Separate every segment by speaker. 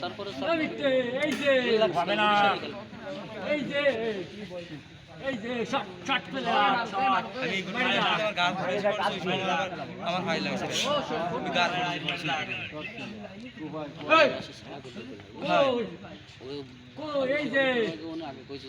Speaker 1: তারপরে
Speaker 2: এই যে
Speaker 3: আমি গুড নাইট আমার ভাই লাগছে।
Speaker 2: এই যে
Speaker 1: আগে কইছে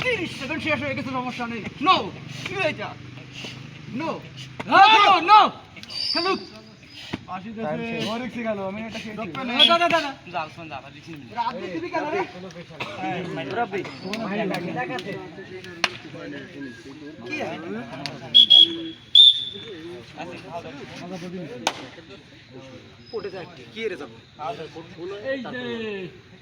Speaker 2: তিরিশ সেকেন্ড শেষ হয়ে গেছে সমস্যা নেই। নো এটা নো। নো নো রে?
Speaker 3: কি রে যাব
Speaker 2: এই যে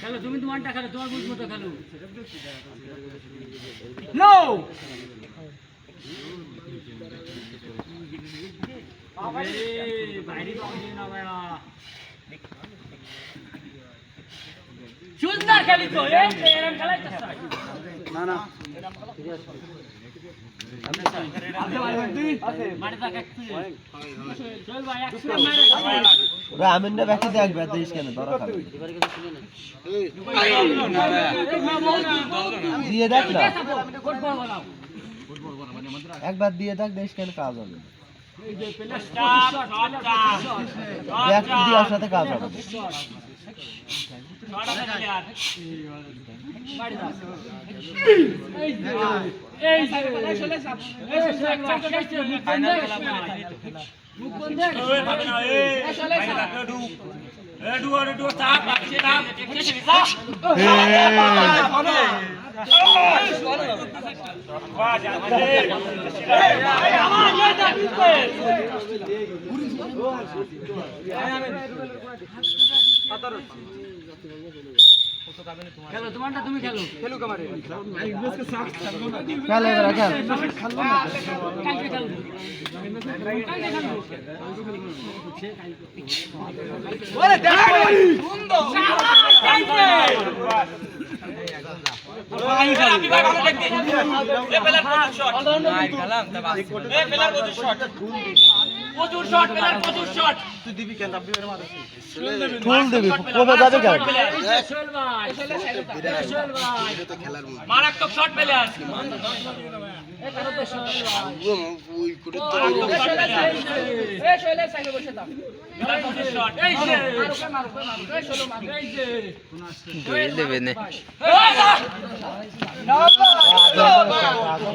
Speaker 3: খেলো
Speaker 2: তুমি তোমারটা খেলো তোমার বুঝ মতো খেলো। নো সুন্দর খেলি তো
Speaker 4: না না।
Speaker 2: মারে থাক একটু চল ভাই একটু মারে
Speaker 5: আমিনটা ব্যাকে দেখবে দিস কেন?
Speaker 1: না
Speaker 2: না
Speaker 5: দিয়ে দেখ না। একবার দিয়ে দেখ, দেশ কেন কাজ হবে
Speaker 2: এই যে পেলা শট শট
Speaker 5: ব্যাক দেওয়ার সাথে কাজ হবে
Speaker 2: আমার খেলো তোমারটা তুমি খেলো।
Speaker 5: খেলে এবার খেল
Speaker 2: কালকে প্রচুর শট পেলার প্রচুর শট
Speaker 5: ফুল দিবি কেন
Speaker 2: সোহেল ভাই সোহেল ভাই
Speaker 4: মারাত্মক শট পেলে আস
Speaker 2: এখানে তো সোহেল ভাই
Speaker 4: শট
Speaker 2: এই যে এই যে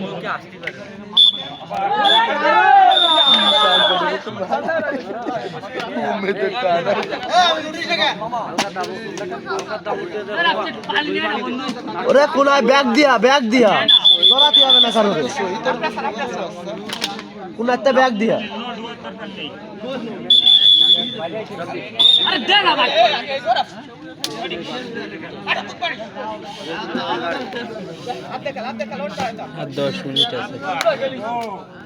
Speaker 3: ওকে আসতে পারে
Speaker 5: ওরে কোনায় ব্যাগ দিয়া ব্যাগ দিয়া। ধরাতে হবে না কারও কোন একটা ব্যাগ দিয়া।
Speaker 3: দশ মিনিট আছে।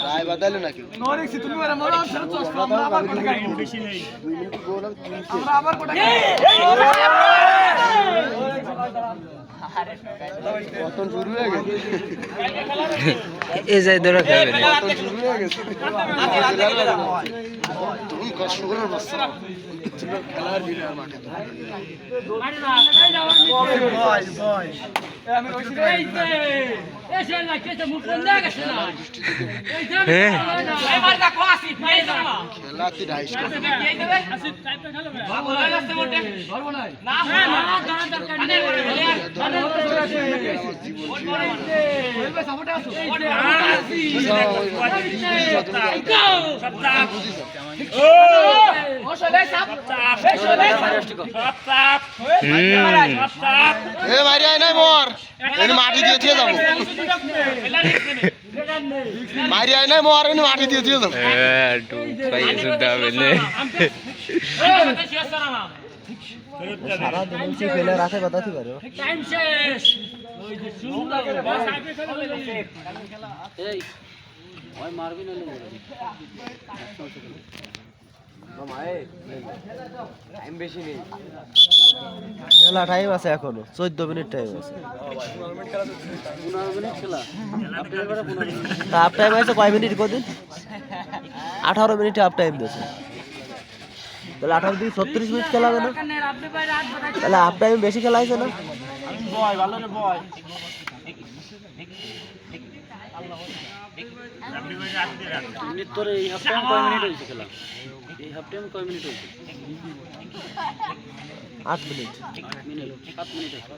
Speaker 4: রায় বাদাইলো নাকি?
Speaker 2: তুমি ওরা মরো সর চশমা আমরা আবার কোটা গাই
Speaker 6: বেশি নেই
Speaker 4: দুই মিনিট গোল আমি তিন
Speaker 2: আমরা আবার কোটা গাই
Speaker 4: পতন শুরু হয়ে গেছে।
Speaker 3: এ যাই ধরে খেলবে না
Speaker 4: পতন শুরু হয়ে গেছে তুমি কষ্ট করে বসছো খেলার বিনার মাঠে
Speaker 2: আরে না এই যাও ভয় ভয় আমি রইছি এই যে এসে না কেতে মুখ বন্ধ গেছে না এই যে
Speaker 3: হ্যাঁ।
Speaker 2: এই মার দা কোয়াসি এই না
Speaker 4: খেলা
Speaker 2: মোটে না না না
Speaker 4: দিয়ে দিয়ে যাব মারি আয় নাই মর এনে মাটি দিয়ে দিয়ে যাব
Speaker 3: হ্যাঁ ডুব পাইয়ে শুনতে
Speaker 4: সারা দিন সে ফেলে রাখে কথা তুই পারো
Speaker 2: টাইম শেষ ওই যে সুন্দর বাস আইপি খেলা
Speaker 1: মারবি না
Speaker 4: মেলা টাইম আছে এখনও চোদ্দ মিনিট টাইম আছে। হাফ টাইম আছে কয় মিনিট কদিন? আঠারো মিনিট হাফ টাইম দিয়েছে। তাহলে আঠারো দিন ছত্রিশ মিনিট খেলা হবে না? তাহলে হাফ টাইম বেশি খেলা হয়েছে না?
Speaker 1: মিনিট তোর এই হাফ টাইম কয় মিনিট হয়েছে খেলা? এই হাফ টাইম কয় মিনিট হয়েছে
Speaker 4: আট মিনিট
Speaker 1: মিনিট সাত মিনিট হয়েছে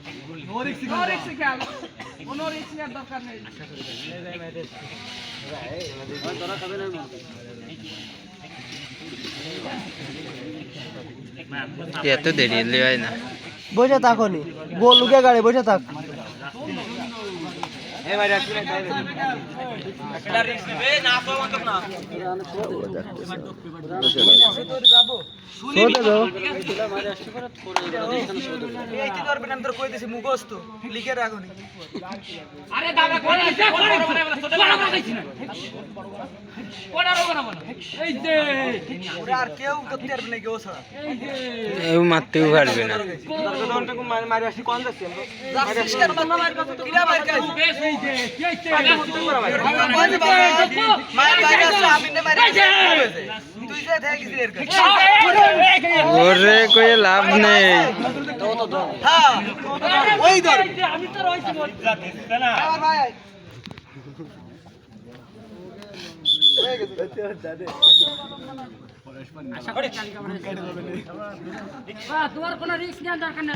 Speaker 1: ওই তোরা খাবে না
Speaker 3: এত দেরি হলে হয় না।
Speaker 4: বসে থাকনি গোল লুকে গাড়ি বসে থাক।
Speaker 1: এখানে শো দেবে
Speaker 2: আরে দাদা
Speaker 3: মারতেও পারবে না ওরে কই লাভ নেই
Speaker 2: তোমার কোনো রিস্ক নেওয়ার দরকার নেই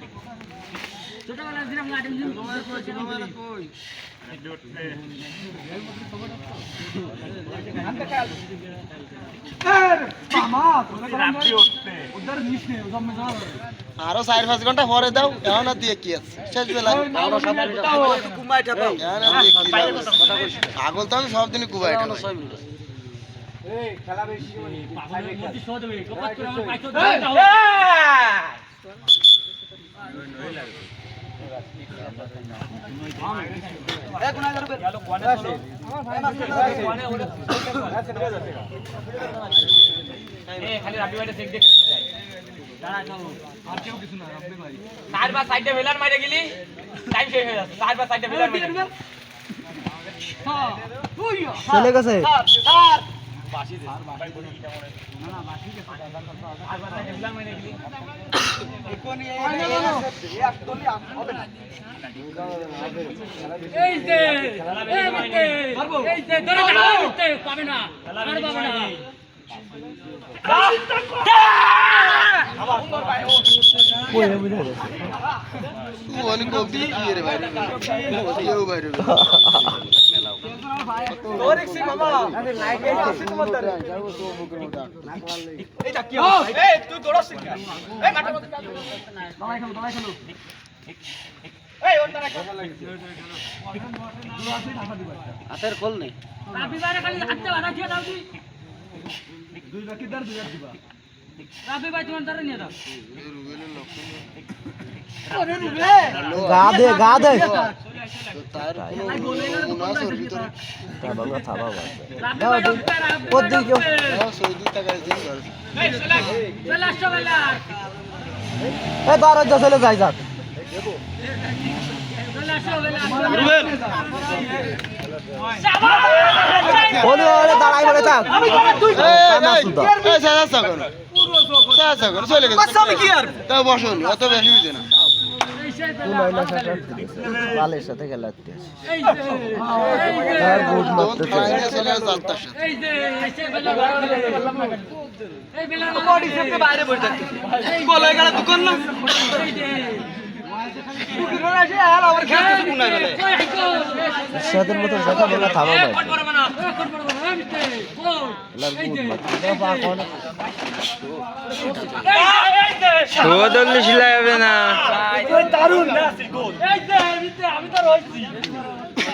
Speaker 2: দাঁড়াইছো
Speaker 4: ঠিক আছে আশা বন্ধু খেতে
Speaker 2: ছোটবেলার দিন লাঠি
Speaker 4: আরও চার পাঁচ ঘণ্টা পরে দাও এখন আর দিয়ে কি আছে শেষ বেলা? পাগল তো আমি সব দিনই কুবাই
Speaker 1: মিনিট আছে
Speaker 2: চারবার সাইডে ভেলার মাইরে গেলি টাইম শেষ হয়ে যাচ্ছে চারবার সাইডে ভেলার মাইরে
Speaker 4: চলে গেছে
Speaker 2: এই যে এই মিটে এই যে ধরে গেল মিটে পাবে না। পাবে না।
Speaker 4: পয়লা বুঝে গেছে
Speaker 2: রবিবারে খালি হাতে বাধা দিয়ে দাও তুই দুই দাও
Speaker 4: গা দে গা দে।
Speaker 2: চলে
Speaker 4: এ দাঁড়া যা যাই যাক
Speaker 2: চলে বেলা
Speaker 4: দাঁড়াই বলে থাক কানা সুদা তুই মহিলা সাথে বালের সাথে খেলাতে
Speaker 2: এই যে এই যে
Speaker 4: তার বুট মারতে
Speaker 2: এই যে এসে বেলা বাইরে বসে বলে গেল দোকান না
Speaker 4: সাথের মতো দেখা বলে বাজছে
Speaker 2: করব না করব আমি তে রইছি